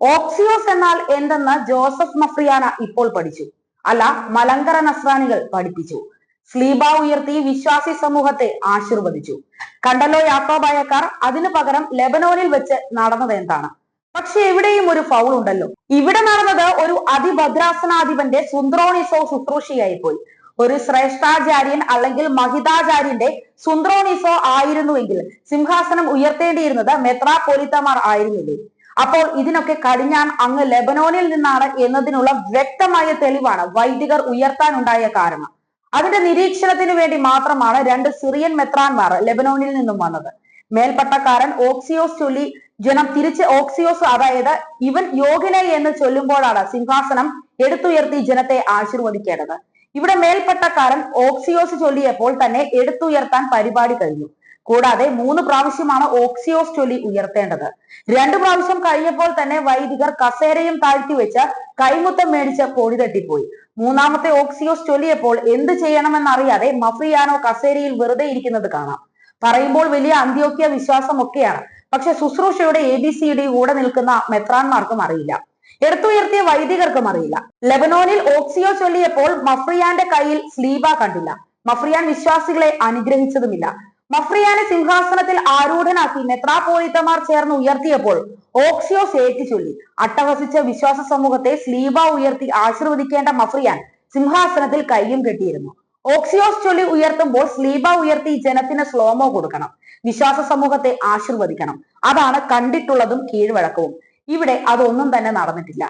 Axios എന്നാൽ എന്തെന്ന് Joseph മഫ്രിയാന ഇപ്പോൾ പഠിച്ചു. അല്ല മലങ്കര നസ്രാനികൾ പഠിപ്പിച്ചു. സ്ലീബ ഉയർത്തി വിശ്വാസി സമൂഹത്തെ ആശീർവദിച്ചു. കണ്ടല്ലോ യാക്കോബായക്കാർ അതിനു പകരം ലെബനോനിൽ വെച്ച് നടന്നത് എന്താണ്? പക്ഷെ എവിടെയും ഒരു ഫൗൾ ഉണ്ടല്ലോ. ഇവിടെ നടന്നത് ഒരു അതിഭദ്രാസനാധിപന്റെ സുന്ദ്രോണിസോ ശുശ്രൂഷയായി പോയി ഒരു ശ്രേഷ്ഠാചാര്യൻ അല്ലെങ്കിൽ മഹിതാചാര്യന്റെ സുന്ദ്രോണിസോ ആയിരുന്നുവെങ്കിൽ സിംഹാസനം ഉയർത്തേണ്ടിയിരുന്നത് മെത്രാപോലിത്തമാർ ആയിരുന്നില്ലേ? അപ്പോൾ ഇതിനൊക്കെ കടിഞ്ഞാൻ അങ്ങ് ലെബനോനിൽ നിന്നാണ് എന്നതിനുള്ള വ്യക്തമായ തെളിവാണ് വൈദികർ ഉയർത്താനുണ്ടായ കാരണം. അതിന്റെ നിരീക്ഷണത്തിന് വേണ്ടി മാത്രമാണ് രണ്ട് സിറിയൻ മെത്രാൻമാർ ലെബനോനിൽ നിന്നും വന്നത്. മേൽപ്പട്ടക്കാരൻ ഓക്സിയോസ് ചൊല്ലി ജനം തിരിച്ച് ഓക്സിയോസ് അതായത് ഇവൻ യോഗിനെ എന്ന് ചൊല്ലുമ്പോഴാണ് സിംഹാസനം എടുത്തുയർത്തി ജനത്തെ ആശീർവദിക്കേണ്ടത്. ഇവിടെ മേൽപ്പട്ടക്കാരൻ ഓക്സിയോസ് ചൊല്ലിയപ്പോൾ തന്നെ എടുത്തുയർത്താൻ പരിപാടി കഴിഞ്ഞു. കൂടാതെ മൂന്ന് പ്രാവശ്യമാണ് ഓക്സിയോസ് ചൊല്ലി ഉയർത്തേണ്ടത്. രണ്ടു പ്രാവശ്യം കഴിഞ്ഞപ്പോൾ തന്നെ വൈദികർ കസേരയും താഴ്ത്തി വെച്ച് കൈമുത്തം മേടിച്ച് തട്ടിപ്പോയി. മൂന്നാമത്തെ ഓക്സിയോസ് ചൊല്ലിയപ്പോൾ എന്ത് ചെയ്യണമെന്നറിയാതെ മഫിയാനോ കസേരയിൽ വെറുതെ ഇരിക്കുന്നത് കാണാം. പറയുമ്പോൾ വലിയ അന്ത്യോക്യ വിശ്വാസമൊക്കെയാണ്. പക്ഷെ ശുശ്രൂഷയുടെ എ ബി സിയുടെ കൂടെ നിൽക്കുന്ന മെത്രാൻമാർക്കും അറിയില്ല. എടുത്തുയർത്തിയ വൈദികർക്കും അറിയില്ല. ലെബനോനിൽ ഓക്സിയോ ചൊല്ലിയപ്പോൾ മഫ്രിയാന്റെ കയ്യിൽ സ്ലീബ കണ്ടില്ല. മഫ്രിയാൻ വിശ്വാസികളെ അനുഗ്രഹിച്ചതുമില്ല. മഫ്രിയാനെ സിംഹാസനത്തിൽ ആരൂഢനാക്കി മെത്രാപോലിത്തമാർ ചേർന്ന് ഉയർത്തിയപ്പോൾ ഓക്സിയോസ് ഏറ്റുചൊല്ലി അട്ടഹസിച്ച വിശ്വാസ സമൂഹത്തെ സ്ലീബ ഉയർത്തി ആശീർവദിക്കേണ്ട മഫ്രിയാൻ സിംഹാസനത്തിൽ കയ്യും കെട്ടിയിരുന്നു. ഓക്സിയോസ് ചൊല്ലി ഉയർത്തുമ്പോൾ സ്ലീബ ഉയർത്തി ജനത്തിന് സ്ലോമോ കൊടുക്കണം. വിശ്വാസ സമൂഹത്തെ ആശീർവദിക്കണം. അതാണ് കണ്ടിട്ടുള്ളതും കീഴ്വഴക്കവും. ഇവിടെ അതൊന്നും തന്നെ നടന്നിട്ടില്ല.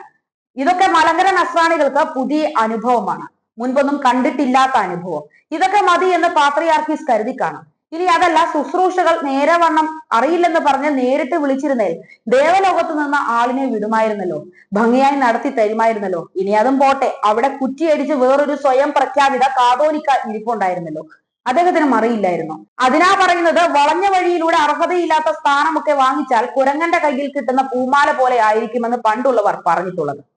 ഇതൊക്കെ മലങ്കര നസ്രാണികൾക്ക് പുതിയ അനുഭവമാണ്. മുൻപൊന്നും കണ്ടിട്ടില്ലാത്ത അനുഭവം. ഇതൊക്കെ മതി എന്ന് പാത്രിയാർക്കീസ് കരുതി കാണും ഇനി അതല്ല ശുശ്രൂഷകൾ നേരെ വണ്ണം അറിയില്ലെന്ന് പറഞ്ഞ് നേരിട്ട് വിളിച്ചിരുന്നേൽ ദേവലോകത്ത് നിന്ന് ആളിനെ വിടുമായിരുന്നല്ലോ. ഭംഗിയായി നടത്തി തരുമായിരുന്നല്ലോ. ഇനി അതും പോട്ടെ. അവിടെ കുറ്റിയടിച്ച് വേറൊരു സ്വയം പ്രഖ്യാപിത കാതോലിക്ക ഇരിപ്പുണ്ടായിരുന്നല്ലോ. അദ്ദേഹത്തിന് അറിയില്ലായിരുന്നു. അതിനാ പറയുന്നത് വളഞ്ഞ വഴിയിലൂടെ അർഹതയില്ലാത്ത സ്ഥാനമൊക്കെ വാങ്ങിച്ചാൽ കുരങ്ങന്റെ കയ്യിൽ കിട്ടുന്ന പൂമാല പോലെ ആയിരിക്കുമെന്ന് പണ്ടുള്ളവർ പറഞ്ഞിട്ടുള്ളത്.